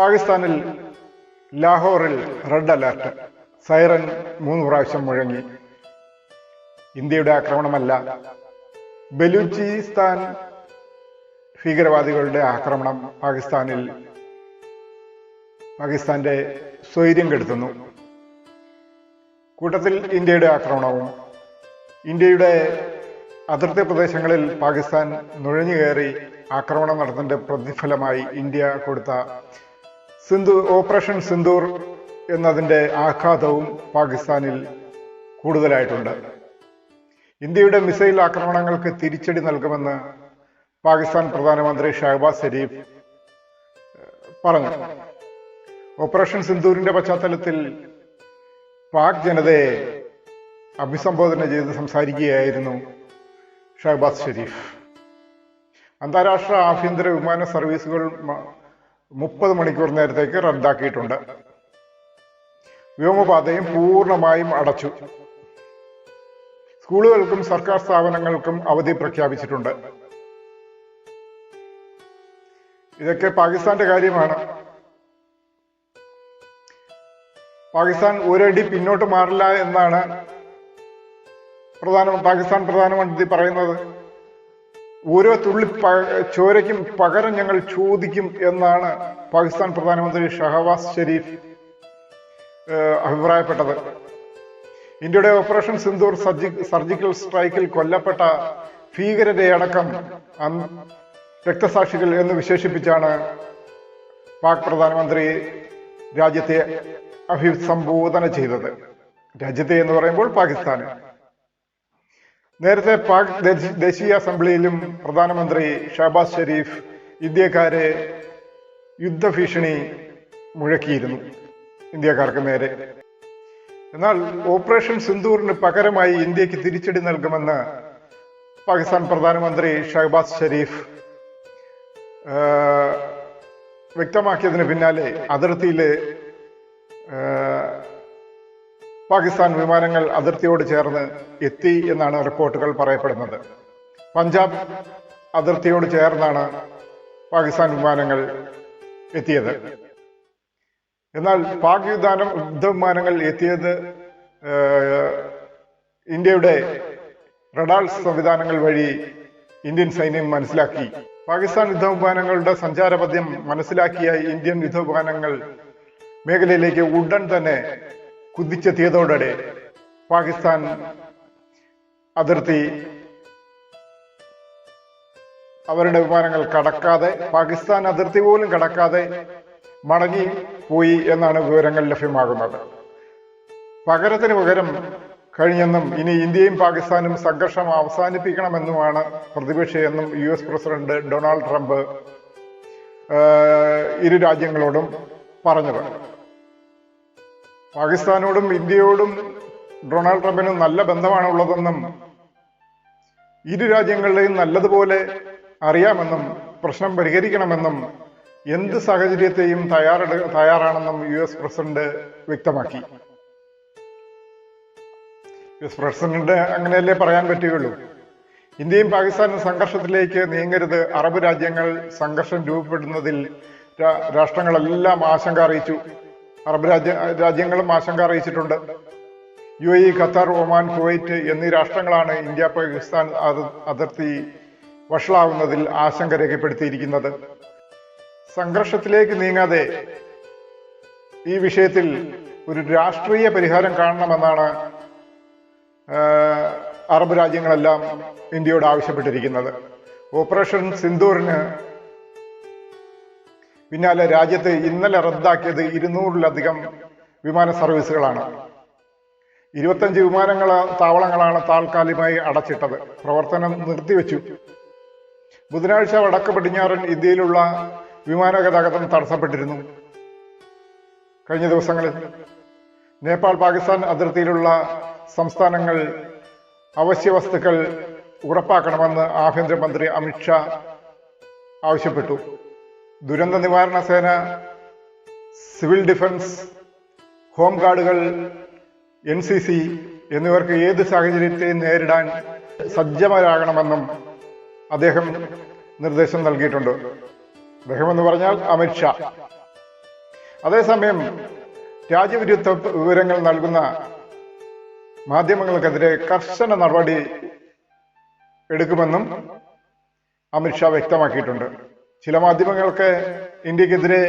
പാകിസ്ഥാനിൽ ലാഹോറിൽ red alert. Siren മൂന്ന് പ്രാവശ്യം മുഴങ്ങി. ഇന്ത്യയുടെ ആക്രമണമല്ല. ബലൂചിസ്ഥാൻ ഭീകരവാദികളുടെ ആക്രമണം പാകിസ്ഥാനിൽ പാകിസ്ഥാന്റെ സ്വൈര്യം കെടുത്തുന്നു. കൂട്ടത്തിൽ ഇന്ത്യയുടെ ആക്രമണവും ഇന്ത്യയുടെ അതിർത്തി പ്രദേശങ്ങളിൽ പാകിസ്ഥാൻ നുഴഞ്ഞു കയറി ആക്രമണം നടത്തിന്റെ പ്രതിഫലമായി ഇന്ത്യ കൊടുത്ത സിന്ധു ഓപ്പറേഷൻ സിന്ദൂർ എന്നതിന്റെ ആഘാതവും പാകിസ്ഥാനിൽ കൂടുതലായിട്ടുണ്ട്. ഇന്ത്യയുടെ മിസൈൽ ആക്രമണങ്ങൾക്ക് തിരിച്ചടി നൽകുമെന്ന് പാകിസ്ഥാൻ പ്രധാനമന്ത്രി ഷഹബാസ് ഷെരീഫ് പറഞ്ഞു. ഓപ്പറേഷൻ സിന്ദൂരിന്റെ പശ്ചാത്തലത്തിൽ പാക് ജനതയെ അഭിസംബോധന ചെയ്ത് സംസാരിക്കുകയായിരുന്നു ഷഹബാസ് ഷെരീഫ് അന്താരാഷ്ട്ര ആഭ്യന്തര വിമാന സർവീസുകൾ മുപ്പത് മണിക്കൂർ നേരത്തേക്ക് റദ്ദാക്കിയിട്ടുണ്ട്. വ്യോമപാതയും പൂർണമായും അടച്ചു. സ്കൂളുകൾക്കും സർക്കാർ സ്ഥാപനങ്ങൾക്കും അവധി പ്രഖ്യാപിച്ചിട്ടുണ്ട്. ഇതൊക്കെ പാകിസ്ഥാന്റെ കാര്യമാണ്. പാകിസ്ഥാൻ ഒരടി പിന്നോട്ട് മാറില്ല എന്നാണ് പ്രധാന പാകിസ്ഥാൻ പ്രധാനമന്ത്രി പറയുന്നത്. ഓരോ തുള്ളി ചോരയ്ക്കും പകരം ഞങ്ങൾ ചോദിക്കും എന്നാണ് പാകിസ്ഥാൻ പ്രധാനമന്ത്രി ഷഹവാസ് ഷെരീഫ് അഭിപ്രായപ്പെട്ടത്. ഇന്ത്യയുടെ ഓപ്പറേഷൻ സിന്ദൂർ സർജി- സർജിക്കൽ സ്ട്രൈക്കിൽ കൊല്ലപ്പെട്ട ഭീകരരെ അടക്കം രക്തസാക്ഷികൾ എന്ന് വിശേഷിപ്പിച്ചാണ് പാക് പ്രധാനമന്ത്രി രാജ്യത്തെ അഭിസംബോധന ചെയ്തത്. രാജ്യത്തെ എന്ന് പറയുമ്പോൾ പാകിസ്ഥാന്. നേരത്തെ പാക് ദേശീയ അസംബ്ലിയിലും പ്രധാനമന്ത്രി ഷഹബാസ് ഷെരീഫ് ഇന്ത്യക്കാരെ യുദ്ധഭീഷണി മുഴക്കിയിരുന്നു ഇന്ത്യക്കാർക്ക് നേരെ. എന്നാൽ ഓപ്പറേഷൻ സിന്ദൂറിന് പകരമായി ഇന്ത്യയ്ക്ക് തിരിച്ചടി നൽകുമെന്ന് പാകിസ്ഥാൻ പ്രധാനമന്ത്രി ഷഹബാസ് ഷെരീഫ് വ്യക്തമാക്കിയതിന് പിന്നാലെ അതിർത്തിയിലെ പാകിസ്ഥാൻ വിമാനങ്ങൾ അതിർത്തിയോട് ചേർന്ന് എത്തി എന്നാണ് റിപ്പോർട്ടുകൾ പറയപ്പെടുന്നത്. പഞ്ചാബ് അതിർത്തിയോട് ചേർന്നാണ് പാകിസ്ഥാൻ വിമാനങ്ങൾ എത്തിയത്. എന്നാൽ പാക് യുദ്ധാനം യുദ്ധവിമാനങ്ങൾ എത്തിയത് ഇന്ത്യയുടെ റഡാൾ സംവിധാനങ്ങൾ വഴി ഇന്ത്യൻ സൈന്യം മനസ്സിലാക്കി. പാകിസ്ഥാൻ യുദ്ധവിമാനങ്ങളുടെ സഞ്ചാരപഥ്യം മനസ്സിലാക്കിയ ഇന്ത്യൻ യുദ്ധവിമാനങ്ങൾ മേഖലയിലേക്ക് ഉടൻ തന്നെ കുതിച്ചെത്തിയതോടെ പാകിസ്ഥാൻ അതിർത്തി അവരുടെ വിമാനങ്ങൾ കടക്കാതെ പാകിസ്ഥാൻ അതിർത്തി പോലും കടക്കാതെ മടങ്ങി പോയി എന്നാണ് വിവരങ്ങൾ ലഭ്യമാകുന്നത്. പകരത്തിന് പകരം കഴിഞ്ഞെന്നും ഇനി ഇന്ത്യയും പാകിസ്ഥാനും സംഘർഷം അവസാനിപ്പിക്കണമെന്നുമാണ് പ്രതിപക്ഷയെന്നും U S president Donald Trump ഇരു രാജ്യങ്ങളോടും പറഞ്ഞത്. പാകിസ്ഥാനോടും ഇന്ത്യയോടും ഡൊണാൾഡ് ട്രംപിന് നല്ല ബന്ധമാണുള്ളതെന്നും ഇരു രാജ്യങ്ങളുടെയും നല്ലതുപോലെ അറിയാമെന്നും പ്രശ്നം പരിഹരിക്കണമെന്നും എന്ത് സാഹചര്യത്തെയും തയ്യാറെടു തയ്യാറാണെന്നും യു എസ് പ്രസിഡന്റ് വ്യക്തമാക്കി. യു എസ് പ്രസിഡന്റ് അങ്ങനെയല്ലേ പറയാൻ പറ്റുകയുള്ളൂ. ഇന്ത്യയും പാകിസ്ഥാനും സംഘർഷത്തിലേക്ക് നീങ്ങരുത്. അറബ് രാജ്യങ്ങൾ സംഘർഷം രൂപപ്പെടുന്നതിൽ രാഷ്ട്രങ്ങളെല്ലാം ആശങ്ക അറിയിച്ചു. അറബ് രാജ്യ രാജ്യങ്ങളും ആശങ്ക അറിയിച്ചിട്ടുണ്ട്. U A Qatar Oman Kuwait എന്നീ രാഷ്ട്രങ്ങളാണ് ഇന്ത്യ പാകിസ്ഥാൻ അതിർത്തി വഷളാവുന്നതിൽ ആശങ്ക രേഖപ്പെടുത്തിയിരിക്കുന്നത്. സംഘർഷത്തിലേക്ക് നീങ്ങാതെ ഈ വിഷയത്തിൽ ഒരു രാഷ്ട്രീയ പരിഹാരം കാണണമെന്നാണ് അറബ് രാജ്യങ്ങളെല്ലാം ഇന്ത്യയോട് ആവശ്യപ്പെട്ടിരിക്കുന്നത്. ഓപ്പറേഷൻ സിന്ദൂറിന് പിന്നാലെ രാജ്യത്ത് ഇന്നലെ റദ്ദാക്കിയത് ഇരുന്നൂറിലധികം വിമാന സർവീസുകളാണ്. ഇരുപത്തഞ്ച് വിമാനങ്ങൾ താവളങ്ങളാണ് താൽക്കാലികമായി അടച്ചിട്ടത്. പ്രവർത്തനം നിർത്തിവെച്ചു. ബുധനാഴ്ച വടക്ക് പടിഞ്ഞാറൻ ഇന്ത്യയിലുള്ള വിമാന ഗതാഗതം തടസ്സപ്പെട്ടിരുന്നു. കഴിഞ്ഞ ദിവസങ്ങളിൽ നേപ്പാൾ പാകിസ്ഥാൻ അതിർത്തിയിലുള്ള സംസ്ഥാനങ്ങൾ അവശ്യ വസ്തുക്കൾ ഉറപ്പാക്കണമെന്ന് ആഭ്യന്തരമന്ത്രി അമിത്ഷാ ആവശ്യപ്പെട്ടു. ദുരന്ത നിവാരണ സേന സിവിൽ ഡിഫൻസ് ഹോം ഗാർഡുകൾ എൻ സി സി എന്നിവർക്ക് ഏത് സാഹചര്യത്തെയും നേരിടാൻ സജ്ജമരാകണമെന്നും അദ്ദേഹം നിർദ്ദേശം നൽകിയിട്ടുണ്ട്. അദ്ദേഹം എന്ന് പറഞ്ഞാൽ അമിത്ഷാ അതേസമയം രാജ്യവിരുദ്ധ വിവരങ്ങൾ നൽകുന്ന മാധ്യമങ്ങൾക്കെതിരെ കർശന നടപടി എടുക്കുമെന്നും അമിത്ഷാ വ്യക്തമാക്കിയിട്ടുണ്ട്. ചില മാധ്യമങ്ങൾക്ക് ഇന്ത്യക്കെതിരെ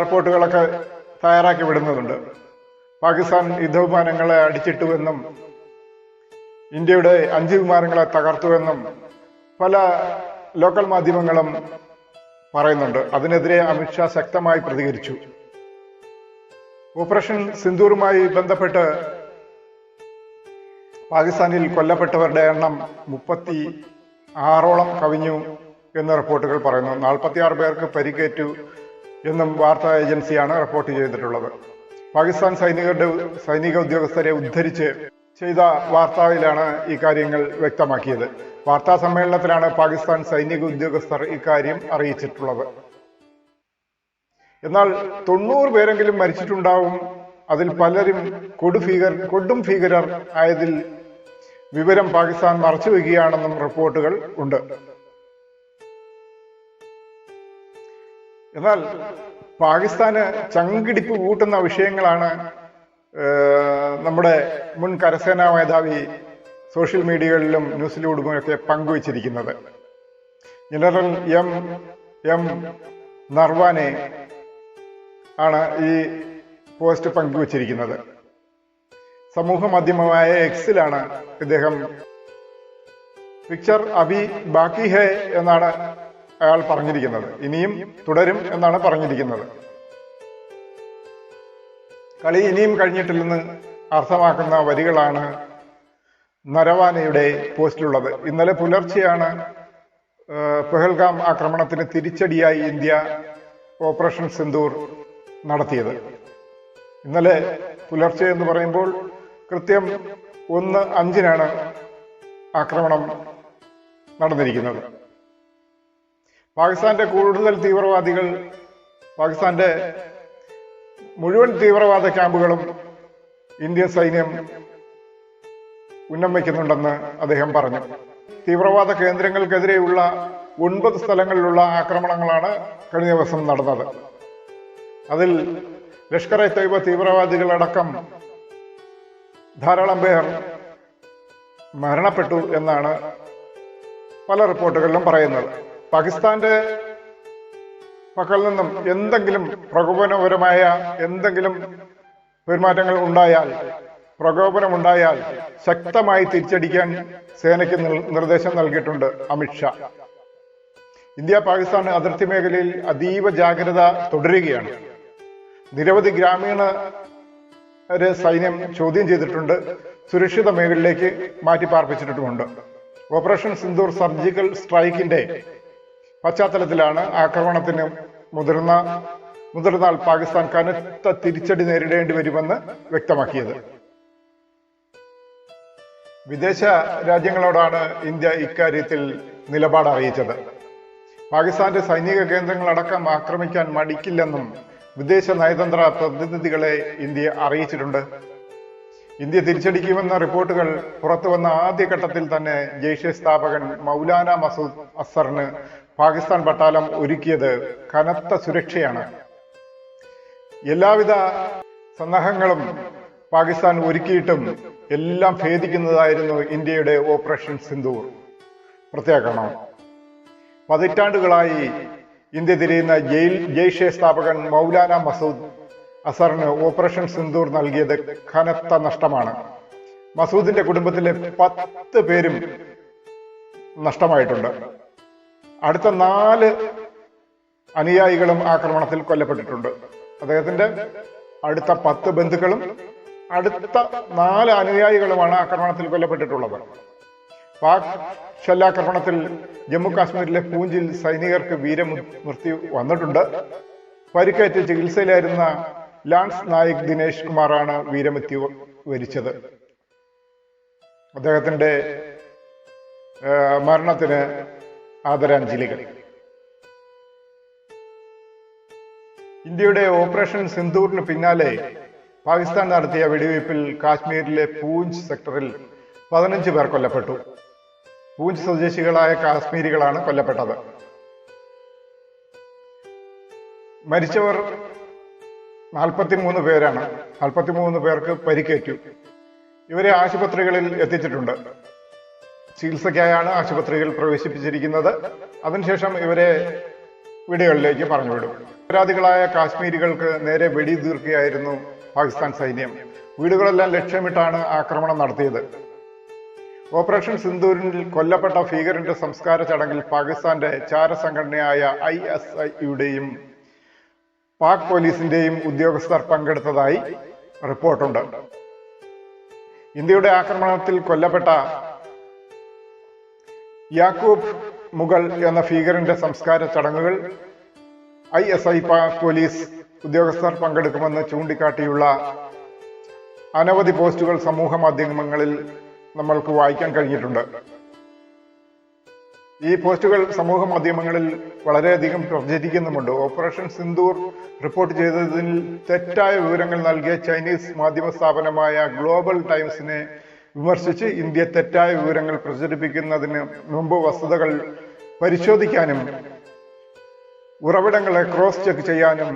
റിപ്പോർട്ടുകളൊക്കെ തയ്യാറാക്കി വിടുന്നതുണ്ട്. പാകിസ്ഥാൻ യുദ്ധവിമാനങ്ങളെ അടിച്ചിട്ടുവെന്നും ഇന്ത്യയുടെ അഞ്ച് വിമാനങ്ങളെ തകർത്തുവെന്നും പല ലോക്കൽ മാധ്യമങ്ങളും പറയുന്നുണ്ട്. അതിനെതിരെ അമിത്ഷാ ശക്തമായി പ്രതികരിച്ചു. ഓപ്പറേഷൻ സിന്ദൂറുമായി ബന്ധപ്പെട്ട് പാകിസ്ഥാനിൽ കൊല്ലപ്പെട്ടവരുടെ എണ്ണം മുപ്പത്തി ആറോളം കവിഞ്ഞു. എന്ന് റിപ്പോർട്ടുകൾ പറയുന്നു. നാൽപ്പത്തിയാറ് പേർക്ക് പരിക്കേറ്റു എന്നും വാർത്താ ഏജൻസിയാണ് റിപ്പോർട്ട് ചെയ്തിട്ടുള്ളത്. പാകിസ്ഥാൻ സൈനികരുടെ സൈനിക ഉദ്യോഗസ്ഥരെ ഉദ്ധരിച്ച് ചെയ്ത വാർത്തയിലാണ് ഇക്കാര്യങ്ങൾ കാര്യങ്ങൾ വ്യക്തമാക്കിയത്. വാർത്താ സമ്മേളനത്തിലാണ് പാകിസ്ഥാൻ സൈനിക ഉദ്യോഗസ്ഥർ ഇക്കാര്യം അറിയിച്ചിട്ടുള്ളത്. എന്നാൽ തൊണ്ണൂറ് പേരെങ്കിലും മരിച്ചിട്ടുണ്ടാവും. അതിൽ പലരും കൊടുഭീകർ കൊടും ഭീകരർ ആയതിൽ വിവരം പാകിസ്ഥാൻ മറച്ചുവെക്കുകയാണെന്നും റിപ്പോർട്ടുകൾ ഉണ്ട്. എന്നാൽ പാകിസ്ഥാന് ചങ്കിടിപ്പ് കൂട്ടുന്ന വിഷയങ്ങളാണ് നമ്മുടെ മുൻ കരസേനാ മേധാവി സോഷ്യൽ മീഡിയകളിലും ന്യൂസിലൂടുമൊക്കെ പങ്കുവച്ചിരിക്കുന്നത്. ജനറൽ എം എം നർവാനെ ആണ് ഈ പോസ്റ്റ് പങ്കുവച്ചിരിക്കുന്നത്. സമൂഹ മാധ്യമമായ എക്സിലാണ് ഇദ്ദേഹം. പിക്ചർ അബി ബാക്കി ഹേ എന്നാണ് അയാൾ പറഞ്ഞിരിക്കുന്നത്. ഇനിയും തുടരും എന്നാണ് പറഞ്ഞിരിക്കുന്നത്. കളി ഇനിയും കഴിഞ്ഞിട്ടില്ലെന്ന് അർത്ഥമാക്കുന്ന വരികളാണ് നരവാനയുടെ പോസ്റ്റിലുള്ളത്. ഇന്നലെ പുലർച്ചെയാണ് പെഹൽഗാം ആക്രമണത്തിന് തിരിച്ചടിയായി ഇന്ത്യ ഓപ്പറേഷൻ സിന്ദൂർ നടത്തിയത്. ഇന്നലെ പുലർച്ചെ എന്ന് പറയുമ്പോൾ കൃത്യം ഒന്ന് അഞ്ചിനാണ് ആക്രമണം നടന്നിരിക്കുന്നത്. പാകിസ്ഥാന്റെ കൂടുതൽ തീവ്രവാദികൾ പാകിസ്ഥാന്റെ മുഴുവൻ തീവ്രവാദ ക്യാമ്പുകളും ഇന്ത്യൻ സൈന്യം ഉന്നം വയ്ക്കുന്നുണ്ടെന്ന് അദ്ദേഹം പറഞ്ഞു. തീവ്രവാദ കേന്ദ്രങ്ങൾക്കെതിരെയുള്ള ഒൻപത് സ്ഥലങ്ങളിലുള്ള ആക്രമണങ്ങളാണ് കഴിഞ്ഞ ദിവസം നടന്നത്. അതിൽ ലഷ്കർ എ തൈബ തീവ്രവാദികളടക്കം ധാരാളം പേർ മരണപ്പെട്ടു എന്നാണ് പല റിപ്പോർട്ടുകളിലും പറയുന്നത്. പാകിസ്ഥാന്റെ മക്കൾ നിന്നും എന്തെങ്കിലും പ്രകോപനപരമായ എന്തെങ്കിലും പെരുമാറ്റങ്ങൾ ഉണ്ടായാൽ പ്രകോപനമുണ്ടായാൽ ശക്തമായി തിരിച്ചടിക്കാൻ സേനയ്ക്ക് നിർദ്ദേശം നൽകിയിട്ടുണ്ട് അമിത്ഷാ ഇന്ത്യ പാകിസ്ഥാൻ അതിർത്തി മേഖലയിൽ അതീവ ജാഗ്രത തുടരുകയാണ്. നിരവധി ഗ്രാമീണ സൈന്യം ചോദ്യം ചെയ്തിട്ടുണ്ട് സുരക്ഷിത മേഖലയിലേക്ക് മാറ്റി പാർപ്പിച്ചിട്ടുമുണ്ട് ഓപ്പറേഷൻ സിന്ദൂർ സർജിക്കൽ സ്ട്രൈക്കിന്റെ പശ്ചാത്തലത്തിലാണ് ആക്രമണത്തിന് മുതിർന്ന മുതിർന്നാൽ പാകിസ്ഥാൻ കനത്ത തിരിച്ചടി നേരിടേണ്ടി വരുമെന്ന് വ്യക്തമാക്കിയത്. വിദേശ രാജ്യങ്ങളോടാണ് ഇന്ത്യ ഇക്കാര്യത്തിൽ നിലപാട് അറിയിച്ചത്. പാകിസ്ഥാന്റെ സൈനിക കേന്ദ്രങ്ങളടക്കം ആക്രമിക്കാൻ മടിക്കില്ലെന്നും വിദേശ നയതന്ത്ര പ്രതിനിധികളെ ഇന്ത്യ അറിയിച്ചിട്ടുണ്ട്. ഇന്ത്യ തിരിച്ചടിക്കുമെന്ന റിപ്പോർട്ടുകൾ പുറത്തുവന്ന ആദ്യഘട്ടത്തിൽ തന്നെ ജെയ്ഷെ സ്ഥാപകൻ മൗലാന മസൂദ് അസറിന് പാകിസ്ഥാൻ പട്ടാളം ഒരുക്കിയത് കനത്ത സുരക്ഷയാണ്. എല്ലാവിധ സന്നാഹങ്ങളും പാകിസ്ഥാൻ ഒരുക്കിയിട്ടും എല്ലാം ഭേദിക്കുന്നതായിരുന്നു ഇന്ത്യയുടെ ഓപ്പറേഷൻ സിന്ദൂർ. പ്രത്യേകണം പതിറ്റാണ്ടുകളായി ഇന്ത്യ തിരിയുന്ന ജയിൽ ജെയ്ഷെ സ്ഥാപകൻ മൗലാന മസൂദ് അസറിന് ഓപ്പറേഷൻ സിന്ദൂർ നൽകിയത് കനത്ത നഷ്ടമാണ്. മസൂദിന്റെ കുടുംബത്തിലെ പത്ത് പേരും നഷ്ടമായിട്ടുണ്ട്. അടുത്ത നാല് അനുയായികളും ആക്രമണത്തിൽ കൊല്ലപ്പെട്ടിട്ടുണ്ട്. അദ്ദേഹത്തിന്റെ അടുത്ത പത്ത് ബന്ധുക്കളും അടുത്ത നാല് അനുയായികളുമാണ് ആക്രമണത്തിൽ കൊല്ലപ്പെട്ടിട്ടുള്ളത്. പാക് ഷെല്ലാക്രമണത്തിൽ ജമ്മു കാശ്മീരിലെ പൂഞ്ചിൽ സൈനികർക്ക് വീരമൃത്യു വന്നിട്ടുണ്ട്. പരിക്കേറ്റ് ചികിത്സയിലായിരുന്ന ലാൻസ് നായിക് ദിനേശ് കുമാറാണ് വീരമൃത്യു വരിച്ചത്. അദ്ദേഹത്തിന്റെ മരണത്തിന് ആദരാഞ്ജലികൾ. ഇന്ത്യയുടെ ഓപ്പറേഷൻ സിന്ധൂറിന് പിന്നാലെ പാകിസ്ഥാൻ നടത്തിയ വെടിവയ്പിൽ കാശ്മീരിലെ പൂഞ്ച് സെക്ടറിൽ പതിനഞ്ച് പേർ കൊല്ലപ്പെട്ടു. പൂഞ്ച് സ്വദേശികളായ കാശ്മീരികളാണ് കൊല്ലപ്പെട്ടത്. മരിച്ചവർ നാൽപ്പത്തിമൂന്ന് പേരാണ്. നാൽപ്പത്തിമൂന്ന് പേർക്ക് പരിക്കേറ്റു. ഇവരെ ആശുപത്രികളിൽ എത്തിച്ചിട്ടുണ്ട്. ചികിത്സയ്ക്കായാണ് ആശുപത്രിയിൽ പ്രവേശിപ്പിച്ചിരിക്കുന്നത്. അതിനുശേഷം ഇവരെ വീടുകളിലേക്ക് പറഞ്ഞുവിടും. പരാതികളായ കാശ്മീരികൾക്ക് നേരെ വെടിതീർക്കുകയായിരുന്നു പാകിസ്ഥാൻ സൈന്യം. വീടുകളെല്ലാം ലക്ഷ്യമിട്ടാണ് ആക്രമണം നടത്തിയത്. ഓപ്പറേഷൻ സിന്ദൂരിൽ കൊല്ലപ്പെട്ട ഭീകരന്റെ സംസ്കാര ചടങ്ങിൽ പാകിസ്ഥാന്റെ ചാരസംഘടനയായ ഐ എസ് ഐയുടെയും പാക് പോലീസിന്റെയും ഉദ്യോഗസ്ഥർ പങ്കെടുത്തതായി റിപ്പോർട്ടുണ്ട്. ഇന്ത്യയുടെ ആക്രമണത്തിൽ കൊല്ലപ്പെട്ട യാക്കൂബ് മുഗൾ എന്ന ഭീകരന്റെ സംസ്കാര ചടങ്ങുകൾ ഐ എസ് ഐ പോലീസ് ഉദ്യോഗസ്ഥർ പങ്കെടുക്കുമെന്ന് ചൂണ്ടിക്കാട്ടിയുള്ള അനവധി പോസ്റ്റുകൾ സമൂഹ മാധ്യമങ്ങളിൽ നമ്മൾക്ക് വായിക്കാൻ കഴിഞ്ഞിട്ടുണ്ട്. ഈ പോസ്റ്റുകൾ സമൂഹ മാധ്യമങ്ങളിൽ വളരെയധികം പ്രചരിക്കുന്നുമുണ്ട്. ഓപ്പറേഷൻ സിന്ദൂർ റിപ്പോർട്ട് ചെയ്തതിൽ തെറ്റായ വിവരങ്ങൾ നൽകിയ ചൈനീസ് മാധ്യമ സ്ഥാപനമായ ഗ്ലോബൽ ടൈംസിനെ വിമർശിച്ച് ഇന്ത്യ തെറ്റായ വിവരങ്ങൾ പ്രചരിപ്പിക്കുന്നതിന് മുമ്പ് വസ്തുതകൾ പരിശോധിക്കാനും ഉറവിടങ്ങളെ ക്രോസ് ചെക്ക് ചെയ്യാനും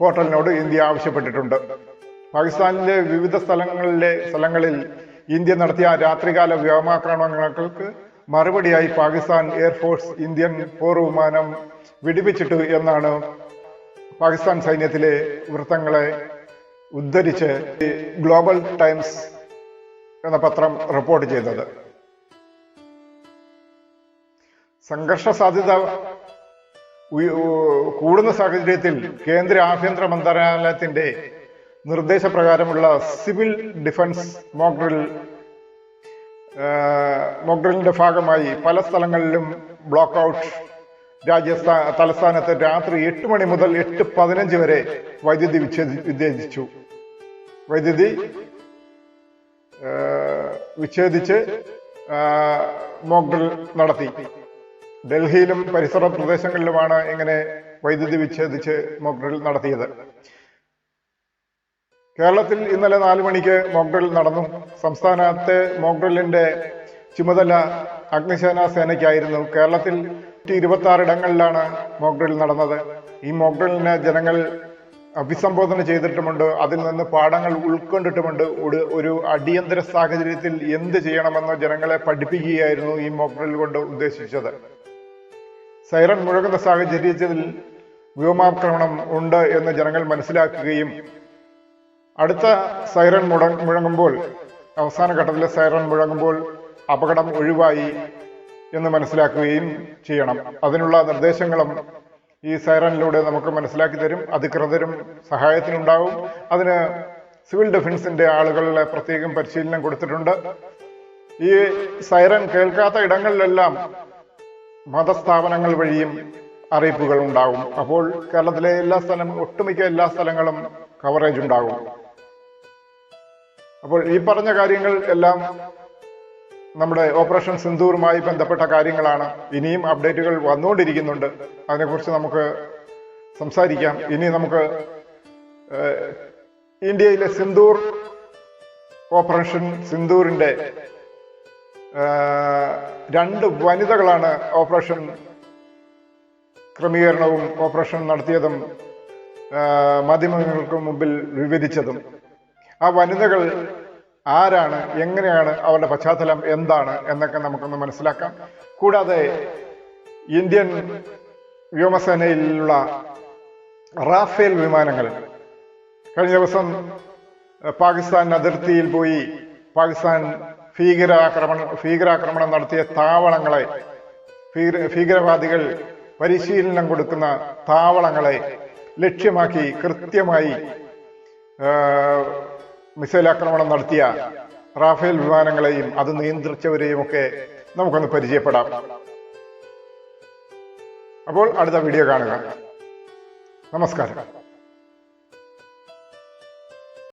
പോർട്ടലിനോട് ഇന്ത്യ ആവശ്യപ്പെട്ടിട്ടുണ്ട്. പാകിസ്ഥാനിലെ വിവിധ സ്ഥലങ്ങളിലെ സ്ഥലങ്ങളിൽ ഇന്ത്യ നടത്തിയ രാത്രികാല വ്യോമാക്രമണങ്ങൾക്ക് മറുപടിയായി പാകിസ്ഥാൻ എയർഫോഴ്സ് ഇന്ത്യൻ പോർ വിമാനം വിടിപ്പിച്ചിട്ടു എന്നാണ് പാകിസ്ഥാൻ സൈന്യത്തിലെ വൃത്തങ്ങളെ ഉദ്ധരിച്ച് ഗ്ലോബൽ ടൈംസ് എന്ന പത്രം റിപ്പോർട്ട് ചെയ്തത്. സംഘർഷ സാധ്യത കൂടുന്ന സാഹചര്യത്തിൽ കേന്ദ്ര ആഭ്യന്തര മന്ത്രാലയത്തിന്റെ നിർദ്ദേശപ്രകാരമുള്ള സിവിൽ ഡിഫൻസ് മോക്ഡ്രിൽ മോക്ഡ്രിലിന്റെ ഭാഗമായി പല സ്ഥലങ്ങളിലും ബ്ലോക്ക് ഔട്ട് രാജ്യ തലസ്ഥാനത്ത് രാത്രി എട്ട് മണി മുതൽ എട്ട് പതിനഞ്ച് വരെ വൈദ്യുതി വിച്ഛേദി വിച്ഛേദിച്ചു. വൈദ്യുതി വിച്ഛേദിച്ച് മോക്ഡ്രിൽ നടത്തി. ഡൽഹിയിലും പരിസര പ്രദേശങ്ങളിലുമാണ് ഇങ്ങനെ വൈദ്യുതി വിച്ഛേദിച്ച് മോക്ഡ്രിൽ നടത്തിയത്. കേരളത്തിൽ ഇന്നലെ നാലു മണിക്ക് മോക്ഡ്രിൽ നടന്നു. സംസ്ഥാനത്തെ മോക്ഡ്രിലിന്റെ ചുമതല അഗ്നിസേനാ സേനയ്ക്കായിരുന്നു. കേരളത്തിൽ ഇരുപത്തി ആറ് ഇടങ്ങളിലാണ് മോക്ഡ്രിൽ നടന്നത്. ഈ മോക്ഡ്രിലിനെ ജനങ്ങൾ അഭിസംബോധന ചെയ്തിട്ടുമുണ്ട്. അതിൽ നിന്ന് പാഠങ്ങൾ ഉൾക്കൊണ്ടിട്ടുമുണ്ട്. ഒരു- അടിയന്തര സാഹചര്യത്തിൽ എന്ത് ചെയ്യണമെന്ന് ജനങ്ങളെ പഠിപ്പിക്കുകയായിരുന്നു ഈ മോക്ഡ്രിൽ കൊണ്ട് ഉദ്ദേശിച്ചത്. സൈറൺ മുഴങ്ങുന്ന സാഹചര്യത്തിൽ വ്യോമാക്രമണം ഉണ്ട് എന്ന് ജനങ്ങൾ മനസ്സിലാക്കുകയും അടുത്ത സൈറൺ മുട മുഴങ്ങുമ്പോൾ അവസാന ഘട്ടത്തിലെ സൈറൺ മുഴങ്ങുമ്പോൾ അപകടം ഒഴിവായി എന്ന് മനസ്സിലാക്കുകയും ചെയ്യണം. അതിനുള്ള നിർദ്ദേശങ്ങളും ഈ സൈറനിലൂടെ നമുക്ക് മനസ്സിലാക്കി തരും അധികൃതരും സഹായത്തിനുണ്ടാവും. അതിന് സിവിൽ ഡിഫൻസിന്റെ ആളുകളെ പ്രത്യേകം പരിശീലനം കൊടുത്തിട്ടുണ്ട്. ഈ സൈറൻ കേൾക്കാത്ത ഇടങ്ങളിലെല്ലാം മതസ്ഥാപനങ്ങൾ വഴിയും അറിയിപ്പുകൾ ഉണ്ടാകും. അപ്പോൾ കേരളത്തിലെ എല്ലാ സ്ഥലം ഒട്ടുമിക്ക എല്ലാ സ്ഥലങ്ങളും കവറേജ് ഉണ്ടാകും. അപ്പോൾ ഈ പറഞ്ഞ കാര്യങ്ങൾ എല്ലാം നമ്മുടെ ഓപ്പറേഷൻ സിന്ധൂറുമായി ബന്ധപ്പെട്ട കാര്യങ്ങളാണ്. ഇനിയും അപ്ഡേറ്റുകൾ വന്നുകൊണ്ടിരിക്കുന്നുണ്ട്. അതിനെക്കുറിച്ച് നമുക്ക് സംസാരിക്കാം. ഇനി നമുക്ക് ഇന്ത്യയിലെ സിന്ധൂർ ഓപ്പറേഷൻ സിന്ദൂറിന്റെ രണ്ട് വനിതകളാണ് ഓപ്പറേഷൻ ക്രമീകരണവും ഓപ്പറേഷൻ നടത്തിയതും മാധ്യമങ്ങൾക്ക് മുമ്പിൽ വിവരിച്ചതും. ആ വനിതകൾ ആരാണ് എങ്ങനെയാണ് അവരുടെ പശ്ചാത്തലം എന്താണ് എന്നൊക്കെ നമുക്കൊന്ന് മനസ്സിലാക്കാം. കൂടാതെ ഇന്ത്യൻ വ്യോമസേനയിലുള്ള റാഫേൽ വിമാനങ്ങൾ കഴിഞ്ഞ ദിവസം പാകിസ്ഥാൻ അതിർത്തിയിൽ പോയി പാകിസ്ഥാൻ ഭീകരാക്രമണം ഭീകരാക്രമണം നടത്തിയ താവളങ്ങളെ ഭീകര ഭീകരവാദികൾ പരിശീലനം കൊടുക്കുന്ന താവളങ്ങളെ ലക്ഷ്യമാക്കി കൃത്യമായി മിസൈൽ ആക്രമണം നടത്തിയ റാഫേൽ വിമാനങ്ങളെയും അത് നിയന്ത്രിച്ചവരെയും ഒക്കെ നമുക്കൊന്ന് പരിചയപ്പെടാം. അപ്പോൾ അടുത്ത വീഡിയോ കാണുക. നമസ്കാരം.